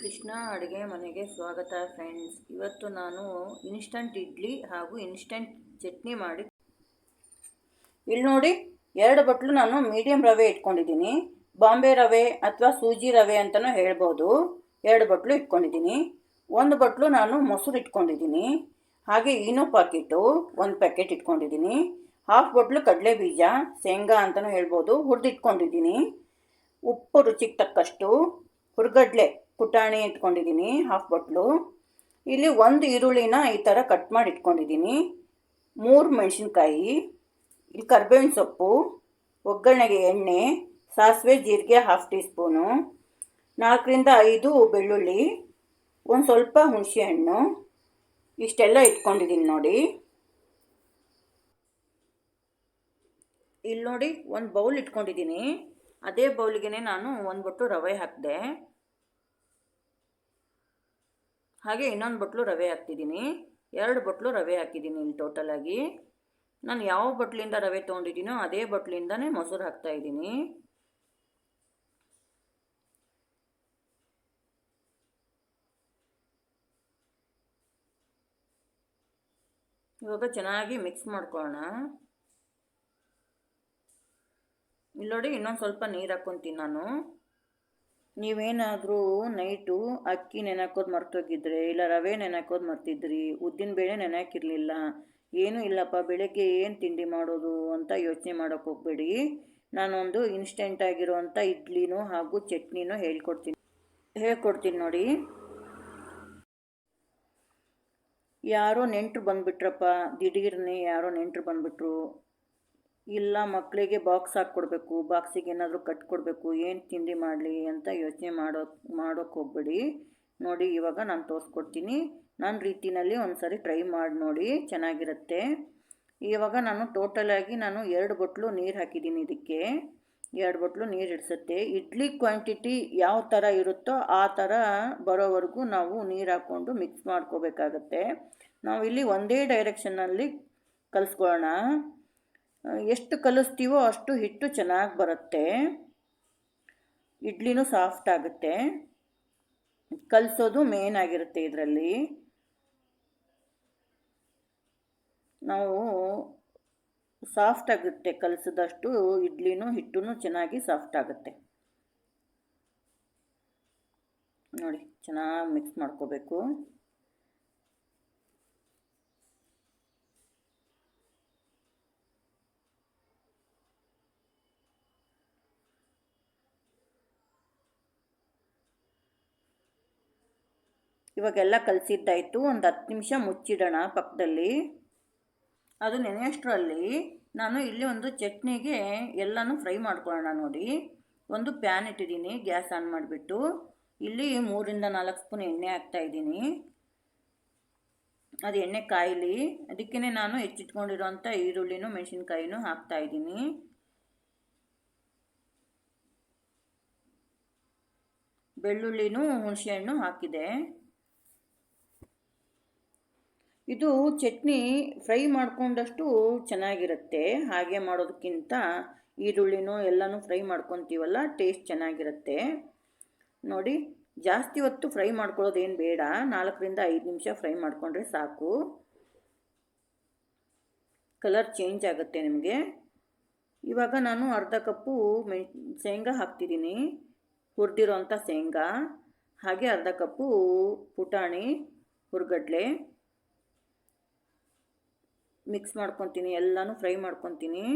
ಕೃಷ್ಣ ಅಡುಗೆ ಮನೆಗೆ ಸ್ವಾಗತ ಫ್ರೆಂಡ್ಸ್ ಇವತ್ತು ನಾನು ಇನ್ಸ್ಟಂಟ್ ಇಡ್ಲಿ ಹಾಗೂ ಇನ್ಸ್ಟಂಟ್ ಚಟ್ನಿ ಮಾಡಿ ಇಲ್ಲಿ ನೋಡಿ, ಎರಡು ಬಟ್ಲು ನಾನು ಮೀಡಿಯಂ ರವೆ ಇಟ್ಕೊಂಡಿದ್ದೀನಿ. ಬಾಂಬೆ ರವೆ ಅಥವಾ ಸೂಜಿ ರವೆ ಅಂತಲೂ ಹೇಳ್ಬೋದು. ಎರಡು ಬಟ್ಲು ಇಟ್ಕೊಂಡಿದ್ದೀನಿ. ಒಂದು ಬಟ್ಲು ನಾನು ಮೊಸರು ಇಟ್ಕೊಂಡಿದ್ದೀನಿ. ಹಾಗೆ ಈನೋ ಪಾಕೆಟು ಒಂದು ಪ್ಯಾಕೆಟ್ ಇಟ್ಕೊಂಡಿದ್ದೀನಿ. ಹಾಫ್ ಬಟ್ಲು ಕಡಲೆ ಬೀಜ, ಶೇಂಗಾ ಅಂತಲೂ ಹೇಳ್ಬೋದು. ಹುರಿದಿಟ್ಕೊಂಡಿದ್ದೀನಿ. ಉಪ್ಪು ರುಚಿಗೆ ತಕ್ಕಷ್ಟು ಹುರ್ಗಡ್ಲೆ ಪುಟಾಣಿ ಇಟ್ಕೊಂಡಿದ್ದೀನಿ ಹಾಫ್ ಬಟ್ಲು ಇಲ್ಲಿ ಒಂದು ಈರುಳ್ಳಿನ ಈ ಥರ ಕಟ್ ಮಾಡಿ ಇಟ್ಕೊಂಡಿದ್ದೀನಿ. ಮೂರು ಮೆಣಸಿನ್ಕಾಯಿ, ಇಲ್ಲಿ ಕರ್ಬೇವಿನ ಸೊಪ್ಪು, ಒಗ್ಗರಣೆಗೆ ಎಣ್ಣೆ, ಸಾಸಿವೆ, ಜೀರಿಗೆ ಹಾಫ್ ಟೀ ಸ್ಪೂನು ನಾಲ್ಕರಿಂದ ಐದು ಬೆಳ್ಳುಳ್ಳಿ, ಒಂದು ಸ್ವಲ್ಪ ಹುಣಸೆಹಣ್ಣು, ಇಷ್ಟೆಲ್ಲ ಇಟ್ಕೊಂಡಿದ್ದೀನಿ ನೋಡಿ. ಇಲ್ಲಿ ನೋಡಿ ಒಂದು ಬೌಲ್ ಇಟ್ಕೊಂಡಿದ್ದೀನಿ. ಅದೇ ಬೌಲ್ಗೆ ನಾನು ಒಂದು ಬಟ್ಟು ರವೆ ಹಾಕಿದೆ. ಹಾಗೆ ಇನ್ನೊಂದು ಬಟ್ಲು ರವೆ ಹಾಕ್ತಿದ್ದೀನಿ. ಎರಡು ಬಟ್ಲು ರವೆ ಹಾಕಿದ್ದೀನಿ ಇಲ್ಲಿ ಟೋಟಲಾಗಿ ನಾನು ಯಾವ ಬಟ್ಲಿಂದ ರವೆ ತೊಗೊಂಡಿದ್ದೀನೋ ಅದೇ ಬಟ್ಲಿಂದನೇ ಮೊಸರು ಹಾಕ್ತಾ ಇದ್ದೀನಿ. ಇವಾಗ ಚೆನ್ನಾಗಿ ಮಿಕ್ಸ್ ಮಾಡ್ಕೊಳ್ಳೋಣ. ಇಲ್ಲಿ ನೋಡಿ ಇನ್ನೊಂದು ಸ್ವಲ್ಪ ನೀರು ಹಾಕ್ಕೊಂತೀನಿ ನಾನು. ನೀವೇನಾದರೂ ನೈಟು ಅಕ್ಕಿ ನೆನಕೋದು ಮರ್ತೋಗಿದ್ರೆ ಇಲ್ಲ ರವೆ ನೆನಕೋದು ಮರ್ತಿದ್ರಿ, ಉದ್ದಿನ ಬೇಳೆ ನೆನಕಿರಲಿಲ್ಲ ಏನೂ ಇಲ್ಲಪ್ಪ, ಬೆಳಗ್ಗೆ ಏನು ತಿಂಡಿ ಮಾಡೋದು ಅಂತ ಯೋಚನೆ ಮಾಡೋಕೆ ಹೋಗಬೇಡಿ. ನಾನೊಂದು ಇನ್ಸ್ಟೆಂಟ್ ಆಗಿರುವಂಥ ಇಡ್ಲಿನೂ ಹಾಗೂ ಚಟ್ನಿನೂ ಹೇಳ್ಕೊಡ್ತೀನಿ. ಹೇಳ್ಕೊಡ್ತೀನಿ ನೋಡಿ. ಯಾರೋ ನೆಂಟರು ಬಂದುಬಿಟ್ರಪ್ಪ, ದಿಢೀರ್ನೆ ಯಾರೋ ನೆಂಟರು ಬಂದುಬಿಟ್ರು. ಇಲ್ಲ ಮಕ್ಕಳಿಗೆ ಬಾಕ್ಸ್ ಹಾಕ್ಕೊಡ್ಬೇಕು ಬಾಕ್ಸಿಗೆ ಏನಾದರೂ ಕಟ್ಕೊಡ್ಬೇಕು ಏನು ತಿಂಡಿ ಮಾಡಲಿ ಅಂತ ಯೋಚನೆ ಮಾಡೋ ಮಾಡೋಕ್ಕೆ ಹೋಗ್ಬೇಡಿ. ನೋಡಿ, ಇವಾಗ ನಾನು ತೋರಿಸ್ಕೊಡ್ತೀನಿ. ನನ್ನ ರೀತಿನಲ್ಲಿ ಒಂದು ಸರಿ ಟ್ರೈ ಮಾಡಿ ನೋಡಿ, ಚೆನ್ನಾಗಿರುತ್ತೆ. ಇವಾಗ ನಾನು ಟೋಟಲಾಗಿ ನಾನು ಎರಡು ಬೊಟ್ಲು ನೀರು ಹಾಕಿದ್ದೀನಿ ಇದಕ್ಕೆ. ಎರಡು ಬೊಟ್ಲು ನೀರು ಇಡಿಸುತ್ತೆ. ಇಡ್ಲಿ ಕ್ವಾಂಟಿಟಿ ಯಾವ ಥರ ಇರುತ್ತೋ ಆ ಥರ ಬರೋವರೆಗೂ ನಾವು ನೀರು ಹಾಕ್ಕೊಂಡು ಮಿಕ್ಸ್ ಮಾಡ್ಕೋಬೇಕಾಗತ್ತೆ. ಇಲ್ಲಿ ಒಂದೇ ಡೈರೆಕ್ಷನ್ನಲ್ಲಿ ಕಲಿಸ್ಕೊಳ್ಳೋಣ ಎಷ್ಟು ಕಲಿಸ್ತೀವೋ ಅಷ್ಟು ಹಿಟ್ಟು ಚೆನ್ನಾಗಿ ಬರುತ್ತೆ. ಇಡ್ಲಿನೂ ಸಾಫ್ಟ್ ಆಗುತ್ತೆ. ಕಲಿಸೋದು ಮೇನ್ ಆಗಿರುತ್ತೆ ಇದರಲ್ಲಿ. ನಾವು ಸಾಫ್ಟ್ ಆಗುತ್ತೆ ಕಲಿಸಿದಷ್ಟು, ಇಡ್ಲಿನೂ ಹಿಟ್ಟು ಚೆನ್ನಾಗಿ ಸಾಫ್ಟ್ ಆಗುತ್ತೆ. ನೋಡಿ, ಚೆನ್ನಾಗಿ ಮಿಕ್ಸ್ ಮಾಡ್ಕೋಬೇಕು. ಇವಾಗೆಲ್ಲ ಕಲಸಿದ್ದಾಯಿತು. ಒಂದು ಹತ್ತು ನಿಮಿಷ ಮುಚ್ಚಿಡೋಣ ಪಕ್ಕದಲ್ಲಿ. ಅದು ನೆನೆಯಷ್ಟರಲ್ಲಿ ನಾನು ಇಲ್ಲಿ ಒಂದು ಚಟ್ನಿಗೆ ಎಲ್ಲನೂ ಫ್ರೈ ಮಾಡ್ಕೊಳ್ಳೋಣ ನೋಡಿ. ಒಂದು ಪ್ಯಾನ್ ಇಟ್ಟಿದ್ದೀನಿ, ಗ್ಯಾಸ್ ಆನ್ ಮಾಡಿಬಿಟ್ಟು. ಇಲ್ಲಿ ಮೂರಿಂದ ನಾಲ್ಕು ಸ್ಪೂನ್ ಎಣ್ಣೆ ಹಾಕ್ತಾಯಿದ್ದೀನಿ ಅದು ಎಣ್ಣೆ ಕಾಯಿಲಿ. ಅದಕ್ಕೇ ನಾನು ಹೆಚ್ಚಿಟ್ಕೊಂಡಿರೋಂಥ ಈರುಳ್ಳಿನೂ, ಮೆಣಸಿನ್ಕಾಯಿನೂ ಹಾಕ್ತಾಯಿದ್ದೀನಿ ಬೆಳ್ಳುಳ್ಳಿನೂ, ಹುಣಸೆಹಣ್ಣು ಹಾಕಿದೆ. ಇದು ಚಟ್ನಿ ಫ್ರೈ ಮಾಡಿಕೊಂಡಷ್ಟು ಚೆನ್ನಾಗಿರುತ್ತೆ. ಹಾಗೆ ಮಾಡೋದಕ್ಕಿಂತ ಈರುಳ್ಳಿನೂ ಎಲ್ಲನೂ ಫ್ರೈ ಮಾಡ್ಕೊತೀವಲ್ಲ, ಟೇಸ್ಟ್ ಚೆನ್ನಾಗಿರುತ್ತೆ. ನೋಡಿ, ಜಾಸ್ತಿ ಹೊತ್ತು ಫ್ರೈ ಮಾಡ್ಕೊಳ್ಳೋದೇನು ಬೇಡ. ನಾಲ್ಕರಿಂದ ಐದು ನಿಮಿಷ ಫ್ರೈ ಮಾಡಿಕೊಂಡ್ರೆ ಸಾಕು. ಕಲರ್ ಚೇಂಜ್ ಆಗುತ್ತೆ ನಿಮಗೆ. ಇವಾಗ ನಾನು ಅರ್ಧ ಕಪ್ಪು ಮೆಣ್, ಶೇಂಗಾ ಹಾಕ್ತಿದ್ದೀನಿ. ಹುರಿದಿರೋಂಥ ಶೇಂಗಾ. ಹಾಗೆ ಅರ್ಧ ಕಪ್ಪು ಪುಟಾಣಿ, ಹುರ್ಗಡ್ಲೆ. ಮಿಕ್ಸ್ ಮಾಡ್ಕೊತೀನಿ, ಎಲ್ಲನೂ ಫ್ರೈ ಮಾಡ್ಕೊತೀನಿ.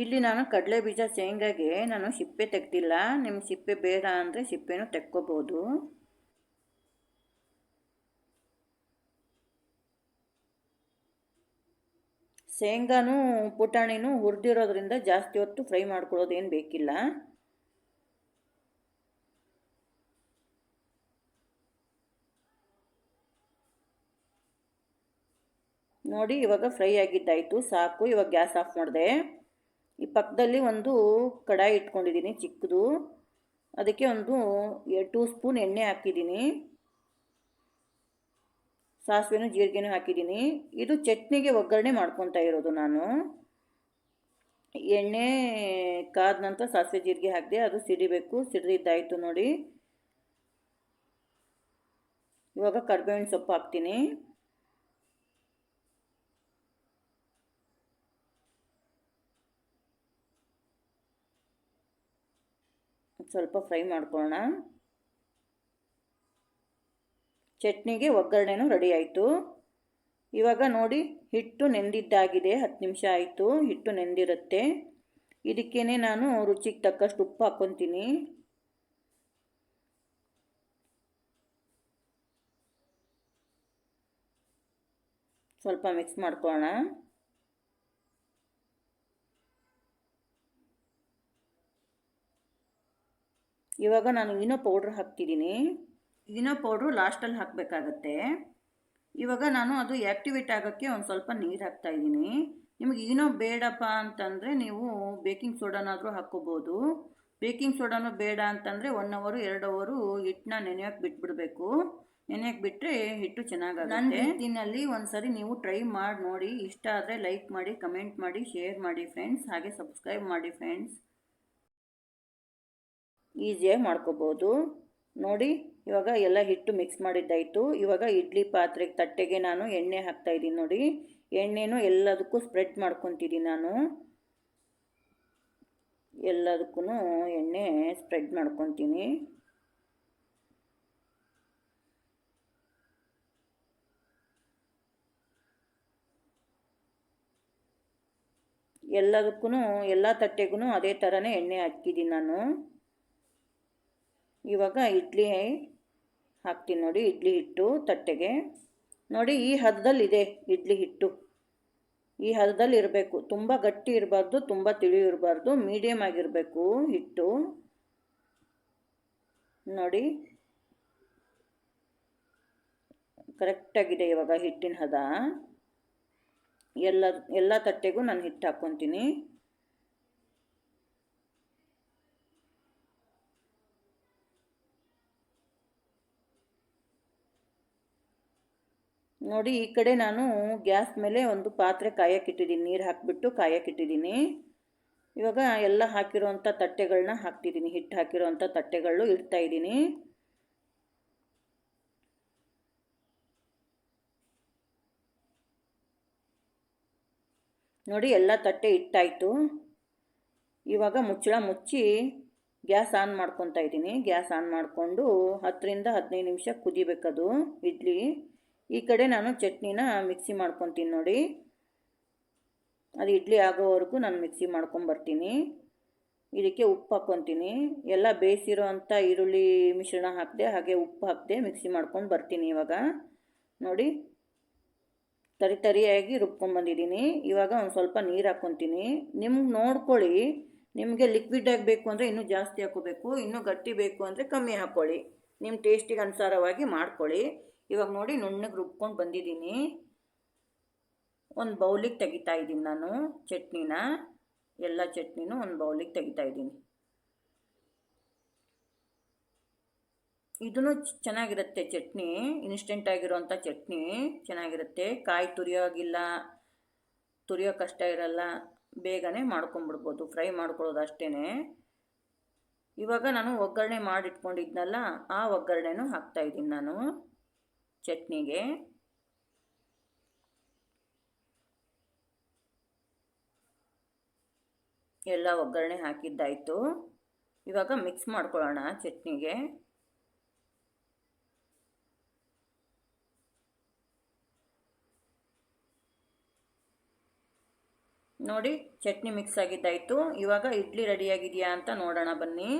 ಇಲ್ಲಿ ನಾನು ಕಡಲೆ ಬೀಜ ಶೇಂಗಾಗೆ ನಾನು ಸಿಪ್ಪೆ ತೆಗ್ದಿಲ್ಲ, ನಿಮ್ಗೆ ಸಿಪ್ಪೆ ಬೇಡ ಅಂದರೆ ಸಿಪ್ಪೆನೂ ತೆಕ್ಕೋಬೋದು. ಶೇಂಗಾನು ಪುಟಾಣಿನೂ ಹುರಿದಿರೋದ್ರಿಂದ ಜಾಸ್ತಿ ಹೊತ್ತು ಫ್ರೈ ಮಾಡ್ಕೊಳ್ಳೋದೇನು ಬೇಕಿಲ್ಲ. ನೋಡಿ, ಇವಾಗ ಫ್ರೈ ಆಗಿದ್ದಾಯಿತು, ಸಾಕು. ಇವಾಗ ಗ್ಯಾಸ್ ಆಫ್ ಮಾಡಿದೆ. ಈ ಪಕ್ಕದಲ್ಲಿ ಒಂದು ಕಡಾಯಿ ಇಟ್ಕೊಂಡಿದ್ದೀನಿ, ಚಿಕ್ಕದು. ಅದಕ್ಕೆ ಒಂದು ಟೂ ಸ್ಪೂನ್ ಎಣ್ಣೆ ಹಾಕಿದ್ದೀನಿ. ಸಾಸಿವೆನೂ ಜೀರಿಗೆನೂ ಹಾಕಿದ್ದೀನಿ. ಇದು ಚಟ್ನಿಗೆ ಒಗ್ಗರಣೆ ಮಾಡ್ಕೊತಾ ಇರೋದು ನಾನು. ಎಣ್ಣೆ ಕಾದ ನಂತರ ಸಾಸಿವೆ ಜೀರಿಗೆ ಹಾಕಿದೆ, ಅದು ಸಿಡಿಬೇಕು. ಸಿಡಿದಿದ್ದಾಯಿತು ನೋಡಿ. ಇವಾಗ ಕರ್ಬೇವಿನ ಸೊಪ್ಪು ಹಾಕ್ತೀನಿ. ಸ್ವಲ್ಪ ಫ್ರೈ ಮಾಡ್ಕೊಳ್ಳೋಣ. ಚಟ್ನಿಗೆ ಒಗ್ಗರಣೆನೂ ರೆಡಿ ಆಯಿತು. ಇವಾಗ ನೋಡಿ ಹಿಟ್ಟು ನೆಂದಿದ್ದಾಗಿದೆ, ಹತ್ತು ನಿಮಿಷ ಆಯಿತು, ಹಿಟ್ಟು ನೆಂದಿರುತ್ತೆ. ಇದಕ್ಕೇ ನಾನು ರುಚಿಗೆ ತಕ್ಕಷ್ಟು ಉಪ್ಪು ಹಾಕ್ಕೊತೀನಿ. ಸ್ವಲ್ಪ ಮಿಕ್ಸ್ ಮಾಡ್ಕೊಳ್ಳೋಣ. ಇವಾಗ ನಾನು ಈನೋ ಪೌಡ್ರ್ ಹಾಕ್ತಿದ್ದೀನಿ. ಇನೋ ಪೌಡ್ರು ಲಾಸ್ಟಲ್ಲಿ ಹಾಕಬೇಕಾಗತ್ತೆ. ಇವಾಗ ನಾನು ಅದು ಆ್ಯಕ್ಟಿವೇಟ್ ಆಗೋಕ್ಕೆ ಒಂದು ಸ್ವಲ್ಪ ನೀರು ಹಾಕ್ತಾಯಿದ್ದೀನಿ ನಿಮಗೆ ಈನೋ ಬೇಡಪ್ಪ ಅಂತಂದರೆ ನೀವು ಬೇಕಿಂಗ್ ಸೋಡಾನಾದರೂ ಹಾಕ್ಕೋಬೋದು. ಬೇಕಿಂಗ್ ಸೋಡಾನು ಬೇಡ ಅಂತಂದರೆ ಒನ್ ಅವರು, ಎರಡು ಅವರು ಹಿಟ್ಟನ್ನ ನೆನೆಯೋಕೆ ಬಿಟ್ಬಿಡಬೇಕು. ನೆನೆಯೋಕೆ ಬಿಟ್ಟರೆ ಹಿಟ್ಟು ಚೆನ್ನಾಗಾಗುತ್ತೆ. ನನ್ನ ದಿನಲ್ಲಿ ಒಂದು ಸರಿ ನೀವು ಟ್ರೈ ಮಾಡಿ ನೋಡಿ. ಇಷ್ಟ ಆದರೆ ಲೈಕ್ ಮಾಡಿ, ಕಮೆಂಟ್ ಮಾಡಿ, ಶೇರ್ ಮಾಡಿ ಫ್ರೆಂಡ್ಸ್. ಹಾಗೆ ಸಬ್ಸ್ಕ್ರೈಬ್ ಮಾಡಿ ಫ್ರೆಂಡ್ಸ್. ಈಸಿಯಾಗಿ ಮಾಡ್ಕೋಬೋದು. ನೋಡಿ, ಇವಾಗ ಎಲ್ಲ ಹಿಟ್ಟು ಮಿಕ್ಸ್ ಮಾಡಿದ್ದಾಯಿತು. ಇವಾಗ ಇಡ್ಲಿ ಪಾತ್ರೆಗೆ ತಟ್ಟೆಗೆ ನಾನು ಎಣ್ಣೆ ಹಾಕ್ತಾಯಿದ್ದೀನಿ ನೋಡಿ. ಎಣ್ಣೆನೂ ಎಲ್ಲದಕ್ಕೂ ಸ್ಪ್ರೆಡ್ ಮಾಡ್ಕೊತಿದ್ದೀನಿ ನಾನು. ಎಲ್ಲದಕ್ಕೂ ಎಣ್ಣೆ ಸ್ಪ್ರೆಡ್ ಮಾಡ್ಕೊತೀನಿ. ಎಲ್ಲದಕ್ಕೂ ಎಲ್ಲ ತಟ್ಟೆಗೂ ಅದೇ ಥರನೇ ಎಣ್ಣೆ ಹಾಕಿದ್ದೀನಿ ನಾನು. ಇವಾಗ ಇಡ್ಲಿ ಹಾಕ್ತೀನಿ ನೋಡಿ, ಇಡ್ಲಿ ಹಿಟ್ಟು ತಟ್ಟೆಗೆ. ನೋಡಿ, ಈ ಹದದಲ್ಲಿದೆ ಇಡ್ಲಿ ಹಿಟ್ಟು. ಈ ಹದದಲ್ಲಿ ಇರಬೇಕು. ತುಂಬ ಗಟ್ಟಿ ಇರಬಾರ್ದು, ತುಂಬ ತಿಳಿ ಇರಬಾರ್ದು ಮೀಡಿಯಮ್ ಆಗಿರಬೇಕು ಹಿಟ್ಟು. ನೋಡಿ ಕರೆಕ್ಟಾಗಿದೆ ಇವಾಗ ಹಿಟ್ಟಿನ ಹದ. ಎಲ್ಲ ಎಲ್ಲ ತಟ್ಟೆಗೂ ನಾನು ಹಿಟ್ಟು ಹಾಕ್ಕೊತೀನಿ. ನೋಡಿ, ಈ ಕಡೆ ನಾನು ಗ್ಯಾಸ್ ಮೇಲೆ ಒಂದು ಪಾತ್ರೆ ಕಾಯಕ್ಕಿಟ್ಟಿದ್ದೀನಿ. ನೀರು ಹಾಕಿಬಿಟ್ಟು ಕಾಯಕ್ಕಿಟ್ಟಿದ್ದೀನಿ. ಇವಾಗ ಎಲ್ಲ ಹಾಕಿರೋವಂಥ ತಟ್ಟೆಗಳನ್ನ ಹಾಕ್ತಿದ್ದೀನಿ. ಹಿಟ್ಟು ಹಾಕಿರೋವಂಥ ತಟ್ಟೆಗಳು ಇಡ್ತಾ ಇದ್ದೀನಿ. ನೋಡಿ, ಎಲ್ಲ ತಟ್ಟೆ ಇಟ್ಟಾಯಿತು ಇವಾಗ ಮುಚ್ಚಳ ಮುಚ್ಚಿ ಗ್ಯಾಸ್ ಆನ್ ಮಾಡ್ಕೊತಾ ಇದ್ದೀನಿ. ಗ್ಯಾಸ್ ಆನ್ ಮಾಡಿಕೊಂಡು ಹತ್ತರಿಂದ ಹದಿನೈದು ನಿಮಿಷ ಕುದಿಬೇಕದು, ಇಡ್ಲಿ. ಈ ಕಡೆ ನಾನು ಚಟ್ನಿನ ಮಿಕ್ಸಿ ಮಾಡ್ಕೊತೀನಿ ನೋಡಿ. ಅದು ಇಡ್ಲಿ ಆಗೋವರೆಗೂ ನಾನು ಮಿಕ್ಸಿ ಮಾಡ್ಕೊಂಬರ್ತೀನಿ. ಇದಕ್ಕೆ ಉಪ್ಪು ಹಾಕ್ಕೊತೀನಿ. ಎಲ್ಲ ಬೇಯಿಸಿರೋ ಅಂಥ ಈರುಳ್ಳಿ ಮಿಶ್ರಣ ಹಾಕಿದೆ, ಹಾಗೆ ಉಪ್ಪು ಹಾಕಿದೆ ಮಿಕ್ಸಿ ಮಾಡ್ಕೊಂಡು ಬರ್ತೀನಿ ಇವಾಗ. ನೋಡಿ, ತರಿ ತರಿಯಾಗಿ ರುಬ್ಕೊಂಡ್ಬಂದಿದ್ದೀನಿ ಇವಾಗ ಒಂದು ಸ್ವಲ್ಪ ನೀರು ಹಾಕ್ಕೊತೀನಿ. ನಿಮ್ಗೆ ನೋಡ್ಕೊಳ್ಳಿ, ನಿಮಗೆ ಲಿಕ್ವಿಡ್ ಆಗಬೇಕು ಅಂದರೆ ಇನ್ನೂ ಜಾಸ್ತಿ ಹಾಕೋಬೇಕು ಇನ್ನೂ ಗಟ್ಟಿ ಬೇಕು ಅಂದರೆ ಕಮ್ಮಿ ಹಾಕ್ಕೊಳ್ಳಿ. ನಿಮ್ಮ ಟೇಸ್ಟಿಗೆ ಅನುಸಾರವಾಗಿ ಮಾಡ್ಕೊಳ್ಳಿ. ಇವಾಗ ನೋಡಿ ನುಣ್ಣಗೆ ರುಬ್ಕೊಂಡು ಬಂದಿದ್ದೀನಿ. ಒಂದು ಬೌಲಿಗೆ ತೆಗಿತಾ ಇದ್ದೀನಿ ನಾನು ಚಟ್ನಿನ. ಎಲ್ಲ ಚಟ್ನಿನೂ ಒಂದು ಬೌಲಿಗೆ ತೆಗಿತಾ ಇದ್ದೀನಿ. ಇದೂ ಚೆನ್ನಾಗಿರುತ್ತೆ ಚಟ್ನಿ, ಇನ್ಸ್ಟೆಂಟ್ ಆಗಿರೋಂಥ ಚಟ್ನಿ ಚೆನ್ನಾಗಿರುತ್ತೆ. ಕಾಯಿ ತುರಿಯೋಗಿಲ್ಲ, ತುರಿಯೋ ಕಷ್ಟ ಇರಲ್ಲ, ಬೇಗನೆ ಮಾಡ್ಕೊಂಬಿಡ್ಬೋದು, ಫ್ರೈ ಮಾಡ್ಕೊಳ್ಳೋದು ಅಷ್ಟೇ ಇವಾಗ ನಾನು ಒಗ್ಗರಣೆ ಮಾಡಿಟ್ಕೊಂಡಿದ್ನಲ್ಲ, ಆ ಒಗ್ಗರಣೆನೂ ಹಾಕ್ತಾಯಿದ್ದೀನಿ ನಾನು. ಚಟ್ನಿಗೆ. ಎಲ್ಲ ಒಗ್ಗರಣೆ ಹಾಕಿದ್ದಾಯಿತು. ಇವಾಗ ಮಿಕ್ಸ್ ಮಾಡ್ಕೊಳ್ಳೋಣ ಚಟ್ನಿಗೆ. ನೋಡಿ ಚಟ್ನಿ ಮಿಕ್ಸ್ ಆಗಿದ್ದಾಯಿತು. ಇವಾಗ ಇಡ್ಲಿ ರೆಡಿಯಾಗಿದೆಯಾ ಅಂತ ನೋಡೋಣ ಬನ್ನಿ.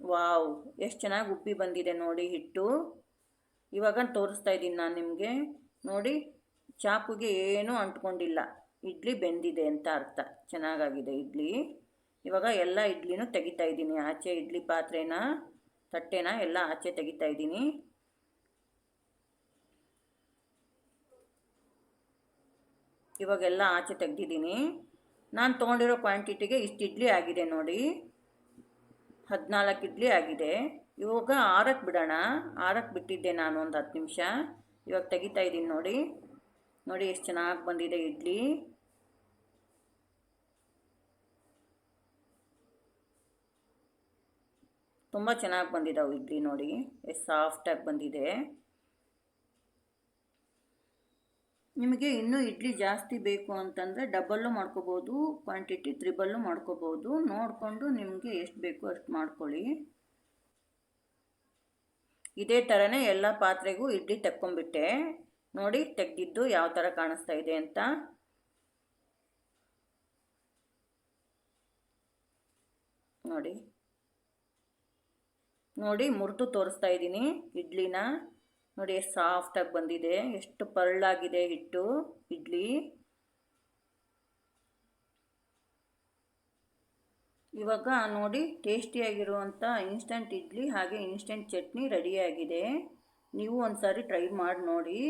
ವಾವ್, ಎಷ್ಟು ಚೆನ್ನಾಗಿ ಉಪ್ಪಿ ಬಂದಿದೆ ನೋಡಿ ಹಿಟ್ಟು. ಇವಾಗ ತೋರಿಸ್ತಾ ಇದ್ದೀನಿ ನಾನು ನಿಮಗೆ. ನೋಡಿ, ಚಾಕುಗೆ ಏನೂ ಅಂಟ್ಕೊಂಡಿಲ್ಲ. ಇಡ್ಲಿ ಬೆಂದಿದೆ ಅಂತ ಅರ್ಥ. ಚೆನ್ನಾಗಾಗಿದೆ ಇಡ್ಲಿ. ಇವಾಗ ಎಲ್ಲ ಇಡ್ಲಿನೂ ತೆಗಿತಾ ಇದ್ದೀನಿ. ಆಚೆ ಇಡ್ಲಿ ಪಾತ್ರೆನ, ತಟ್ಟೆನ ಎಲ್ಲ ಆಚೆ ತೆಗಿತಾ ಇದ್ದೀನಿ. ಇವಾಗೆಲ್ಲ ಆಚೆ ತೆಗ್ದಿದ್ದೀನಿ. ನಾನು ತೊಗೊಂಡಿರೋ ಕ್ವಾಂಟಿಟಿಗೆ ಇಷ್ಟು ಇಡ್ಲಿ ಆಗಿದೆ ನೋಡಿ. ಹದಿನಾಲ್ಕು ಇಡ್ಲಿ ಆಗಿದೆ. ಇವಾಗ ಆರಕ್ಕೆ ಬಿಡೋಣ. ಆರಕ್ಕೆ ಬಿಟ್ಟಿದ್ದೆ ನಾನು ಒಂದು ಹತ್ತು ನಿಮಿಷ. ಇವಾಗ ತೆಗಿತಾ ಇದ್ದೀನಿ ನೋಡಿ. ನೋಡಿ ಎಷ್ಟು ಚೆನ್ನಾಗಿ ಬಂದಿದೆ ಇಡ್ಲಿ. ತುಂಬ ಚೆನ್ನಾಗಿ ಬಂದಿದ್ದಾವೆ ಇಡ್ಲಿ ನೋಡಿ. ಎಷ್ಟು ಸಾಫ್ಟಾಗಿ ಬಂದಿದೆ. ನಿಮಗೆ ಇನ್ನೂ ಇಡ್ಲಿ ಜಾಸ್ತಿ ಬೇಕು ಅಂತಂದರೆ ಡಬ್ಬಲ್ಲು ಮಾಡ್ಕೋಬೋದು, ಕ್ವಾಂಟಿಟಿ ತ್ರಿಬಲ್ಲು ಮಾಡ್ಕೋಬೋದು. ನೋಡಿಕೊಂಡು ನಿಮಗೆ ಎಷ್ಟು ಬೇಕು ಅಷ್ಟು ಮಾಡ್ಕೊಳ್ಳಿ. ಇದೇ ಥರನೇ ಎಲ್ಲ ಪಾತ್ರೆಗೂ ಇಡ್ಲಿ ತಕ್ಕೊಂಬಿಟ್ಟೆ ನೋಡಿ ತೆಗೆದಿದ್ದು ಯಾವ ಥರ ಕಾಣಿಸ್ತಾ ಇದೆ ಅಂತ. ನೋಡಿ. ನೋಡಿ ಮುರಿದು ತೋರಿಸ್ತಾ ಇದ್ದೀನಿ ಇಡ್ಲಿನ. ನೋಡಿ ಎಷ್ಟು ಸಾಫ್ಟಾಗಿ ಬಂದಿದೆ. ಎಷ್ಟು ಪರ್ಳಾಗಿದೆ ಹಿಟ್ಟು, ಇಡ್ಲಿ. ಇವಾಗ ನೋಡಿ ಟೇಸ್ಟಿಯಾಗಿರುವಂಥ ಇನ್ಸ್ಟಂಟ್ ಇಡ್ಲಿ ಹಾಗೆ ಇನ್ಸ್ಟಂಟ್ ಚಟ್ನಿ ರೆಡಿಯಾಗಿದೆ ನೀವು ಒಂದು ಸಾರಿ ಟ್ರೈ ಮಾಡಿ ನೋಡಿ.